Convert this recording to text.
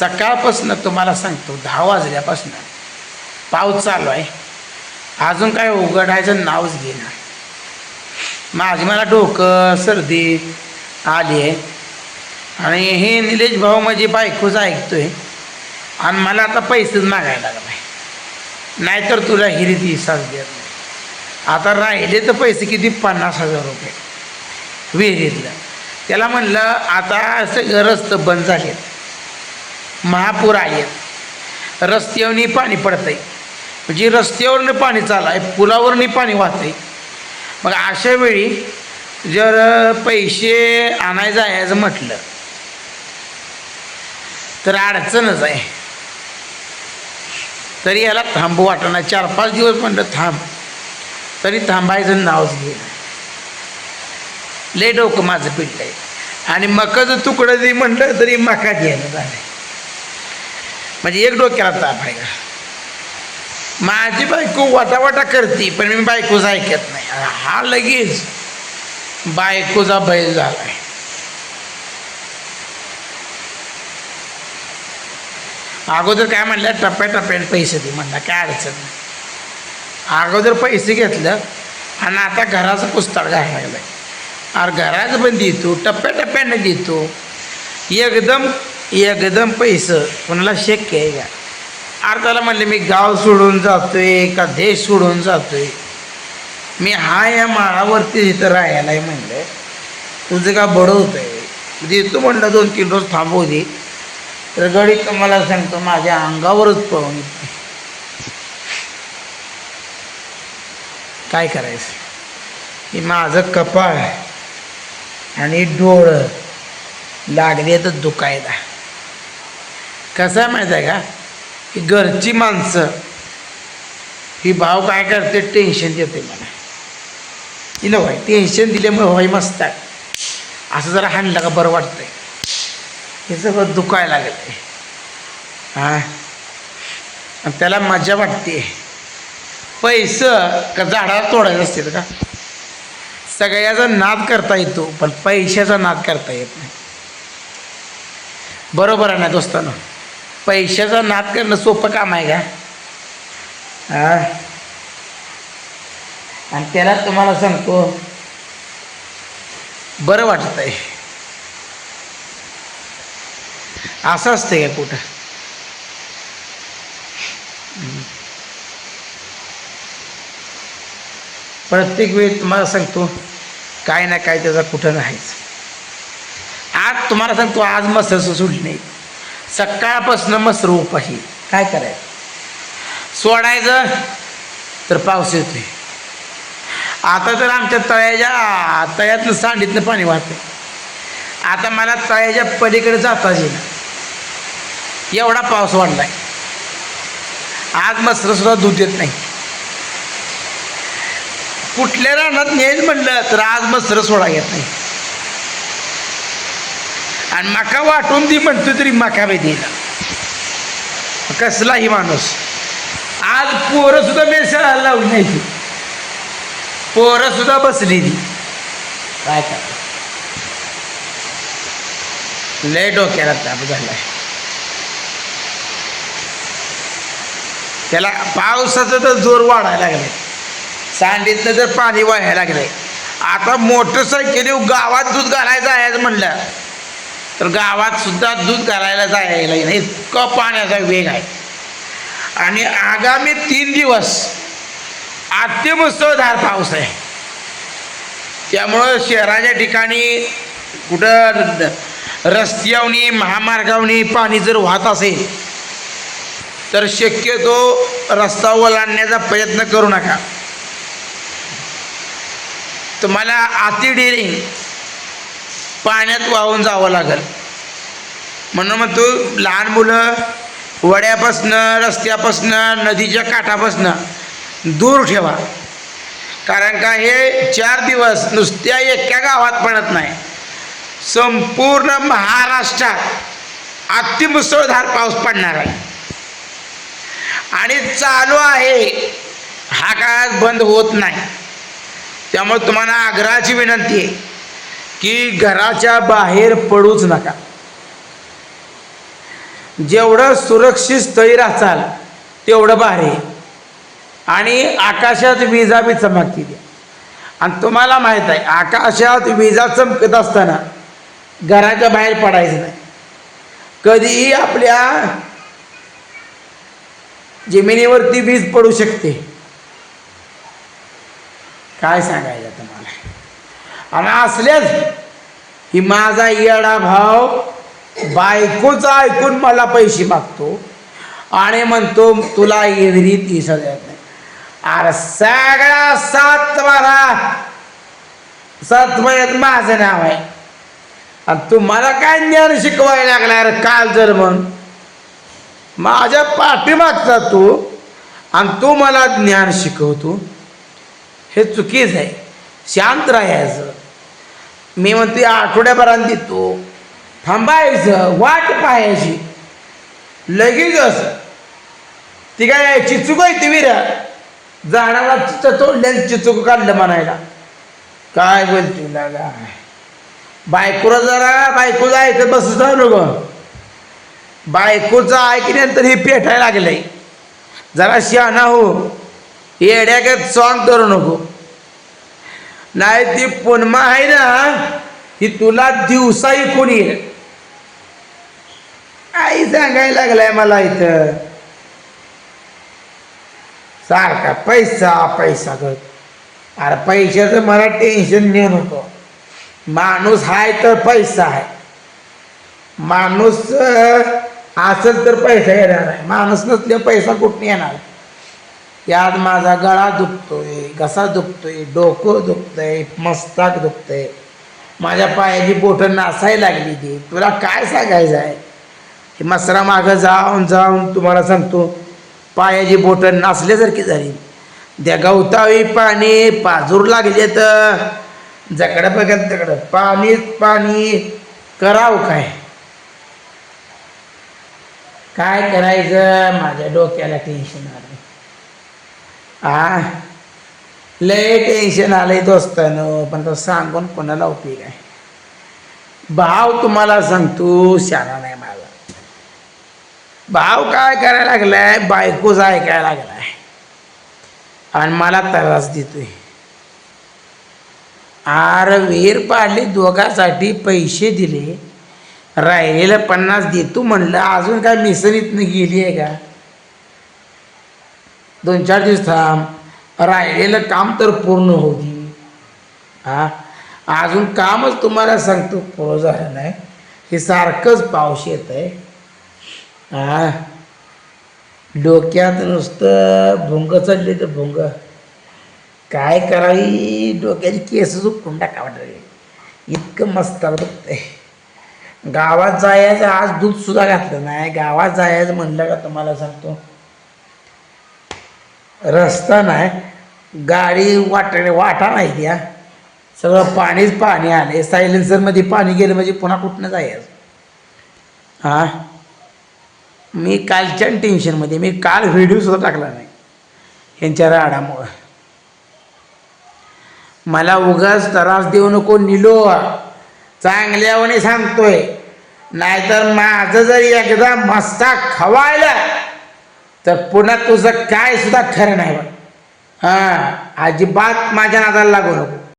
सकाळपासून तुम्हाला सांगतो दहा वाजल्यापासून. पाऊस चालू आहे. अजून काय उघडायचं नावच घेणार माझी मला डोकं सर्दी आली आहे. आणि हे निलेश भाऊ माझी बायकोच ऐकतोय. आणि मला आता पैसेच मागायला लागलाय. नाहीतर तुला हिरीत इसाच देत नाही. आता राहिले तर पैसे किती? पन्नास हजार रुपये. विहिरीतलं. त्याला म्हणलं आता सगळं रस्ते बंद झालेत. महापूर आहे. रस्त्यावरनी पाणी पडतंय. म्हणजे रस्त्यावरनं पाणी चालू आहे पुलावरनी पाणी वाहतंय. मग अशा वेळी जर पैसे आणायचं जायचं म्हटलं तर अडचणच आहे. तरी याला थांबू वाटणार चार पाच दिवस म्हणलं थांब. तरी थांबायचं नावच घेईन लय डोकं माझं पिटलंय आणि मकाचं तुकडं जरी म्हटलं तरी मका घ्यायला झालंय. म्हणजे एक डोक्याला ताप आहे का माझी बायको वाटावाटा करते पण मी बायकोच ऐकत नाही. हा लगेच बायकोचा बैल झालाय. अगोदर काय म्हणलं टप्प्याटप्प्याने पैसे दे म्हणला काय अडचण नाही. अगोदर पैसे घेतलं आणि आता घराचं पुस्तक घ्यायला लागलं अरे घराचं पण देतो टप्प्याटप्प्याने देतो. एकदम एकदम पैसं. कोणाला शक्य आहे का? अर्थाला म्हणले मी गाव सोडून जातोय का देश सोडून जातोय. मी हा या माळावरती तिथं राहायला आहे म्हणलं. तुझं का बडवत आहे देतो म्हणलं दोन तीन रोज थांबवू दे. तर गडीत मला सांगतो माझ्या अंगावरच पळून काय करायचं? हे माझं कपाळ आणि डोळं लागले तर दुखायला. कसं आहे माहीत आहे का? की घरची माणसं ही भाव काय करते? टेन्शन देते मला. ही न भाई टेन्शन दिल्यामुळे भाई मस्त आहे असं जरा हाणलं का बरं वाटतंय. हे सगळं दुखायला लागत आहे हां? आणि त्याला मजा वाटते पैसं का झाडाला तोडायचं असतील का? सगळ्याचा नाद करता येतो पण पैशाचा नाद करता येत नाही. बरोबर आहे ना दोस्तानं? पैशाचा नाद करणं सोपं काम आहे का? आणि त्याला तुम्हाला सांगतो बरं वाटत आहे. असं असते का कुठं? प्रत्येक वेळी तुम्हाला सांगतो काय ना काय त्याचा कुठं नाहीच आज तुम्हाला सांगतो आज मस्त सुटली नाही. सकाळपासून मसर उपाशी काय करायचं? सोडायचं तर पाऊस येतोय. आता तर आमच्या तळ्याच्या तळ्यातनं सांडीतनं पाणी वाहतंय. आता मला तळ्याच्या पलीकडे जाताच येईल एवढा पाऊस वाढलाय. आज मसर सुद्धा दूध देत नाही. कुठल्या रानात न्यायच म्हणलं तर आज मसर सोडा येत नाही. आणि मका वाटून ती म्हणतो तरी मका बी दिला कसलाही माणूस? आज पोरं सुद्धा मेसाळायला लावली नाही ती पोरं सुद्धा बसली ती काय का लय डोक्याला ताप झालाय. त्याला पावसाचा तर जोर वाढायला लागलाय. सांडीतनं तर पाणी वाहायला लागलंय. आता मोटरसायकली गावात दूध घालायचं आहे म्हणलं. तर गावात सुद्धा दूध घालायला जायला नाही इतकं पाण्याचा वेग आहे. आणि आगामी तीन दिवस अतिमुसळधार पाऊस आहे. त्यामुळं शहराच्या ठिकाणी कुठं रस्त्यावनी महामार्गावनी पाणी जर वाहत असेल तर शक्यतो रस्ता ओलांडण्याचा प्रयत्न करू नका. तुम्हाला अति पाण्यात वाहून जावं लागेल. म्हणून मग तू लहान मुलं वड्यापासनं रस्त्यापासनं नदीच्या काठापासनं दूर ठेवा. कारण का हे चार दिवस नुसत्या एका गावात पडत नाही. संपूर्ण महाराष्ट्रात अतिमुसळधार पाऊस पडणार आहे. आणि चालू आहे. हा काळात बंद होत नाही. त्यामुळे तुम्हाला आग्रहाची विनंती आहे. की घराच्या बाहेर पडूच नका. जेवढं सुरक्षित स्थळी राचाल तेवढं भारी आणि आकाशात विजा बी चमकती द्या. आणि तुम्हाला माहीत आहे आकाशात विजा चमकत असताना घराच्या बाहेर पडायचं नाही. कधीही आपल्या जमिनीवरती वीज पडू शकते. काय सांगायचं तुम्हाला? आणि असल्याच ही माझा येडा भाव बायकोचा ऐकून मला पैसे मागतो आणि म्हणतो तुला विहिरीत इसत येत नाही. अरे सगळा सात बारा सात महिन्यात माझं नाव आहे. आणि तू मला काय ज्ञान शिकवायला लागला अरे काल जर म्हण. माझ्या पाठीमागचा तू आणि तू मला ज्ञान शिकवतो. हे चुकीच आहे. शांत राहायचं. मी म्हणतो आठवड्याभरात देतो. थांबायचं वाट पाहायची. लगेच असं. ती काय चिचूक आहे ती विरा. झाडाला चिच तोडल्याने चिचूक काढलं म्हणायला. काय बोलते लागा? बायकोला जरा बायकोला ऐकत बसत जाऊ नको बायकोचं ऐकल्यानंतर हे पेटायला लागलंय. जरा शहाणा हो. येड्यागत सॉंग करू नको. नाही ती पुन्हा आहे ना ही तुला दिवसाही कोणी आहे आई सांगायला लागलाय मला इथं. सारखा पैसा पैसा करत अरे पैशाचं मला टेन्शन घेऊ नको. माणूस हाय तर पैसा आहे. माणूस असेल तर पैसा येणार आहे माणूस नसले पैसा कुठून येणार? यात माझा गळा दुखतोय घसा दुखतोय डोकं दुखतंय मस्ताक दुखतंय. माझ्या पायाची बोटं नासायला लागली ती. तुला काय सांगायचं आहे? हे मसरा मागं जाऊन जाऊन तुम्हाला सांगतो पायाची बोटं नासल्यासारखी झाली. त्या गवतावी पाणी पाजूर लागले तर जकडं बघत तिकडं. पाणीच पाणी करावं काय? काय करायचं? माझ्या डोक्याला टेन्शन आलं आ लय टेन्शन आलंय दोस्तानं पण तो सांगून कोणाला उपयोग आहे? भाव तुम्हाला सांगतो शाना नाही माझा. भाव काय करायला लागलाय? बायकोच ऐकायला लागलाय. आणि मला त्रास देतोय. आर विहीर पाडली दोघासाठी पैसे दिले. राहिलेलं पन्नास देतो म्हणलं अजून काय मिसरीतनं गेली आहे का? दोन चार दिवस थांब. राहिलेलं काम तर पूर्ण होती हा? अजून कामच तुम्हाला सांगतो पूर्ण झालं नाही. हे सारखंच पाऊस येत आहे हा? डोक्यात नुसतं भुंग चालले तर भुंग. काय करावी? डोक्याची केस उपटून टाकावं वाटत. इतकं मस्त आहे गावात जायचं आज दूध सुद्धा घातलं नाही. गावात जायचं म्हणलं का तुम्हाला सांगतो. रस्ता नाही गाडी वाट वाटा नाही द्या सगळं पाणीच पाणी आले सायलेन्सरमध्ये पाणी गेलं म्हणजे पुन्हा कुठनं जायचं? हां? मी कालच्या टेन्शनमध्ये मी काल व्हिडिओसुद्धा टाकला नाही. ह्यांच्या राडामुळं. मला उगाच त्रास देऊ नको निलो. चांगल्यावाने सांगतोय. नाहीतर माझं जर एकदा मस्ता खवायला तर पुन्हा तुझं काय सुद्धा खरं नाही बघ. हां अजिबात माझ्या नादाला लागू नको.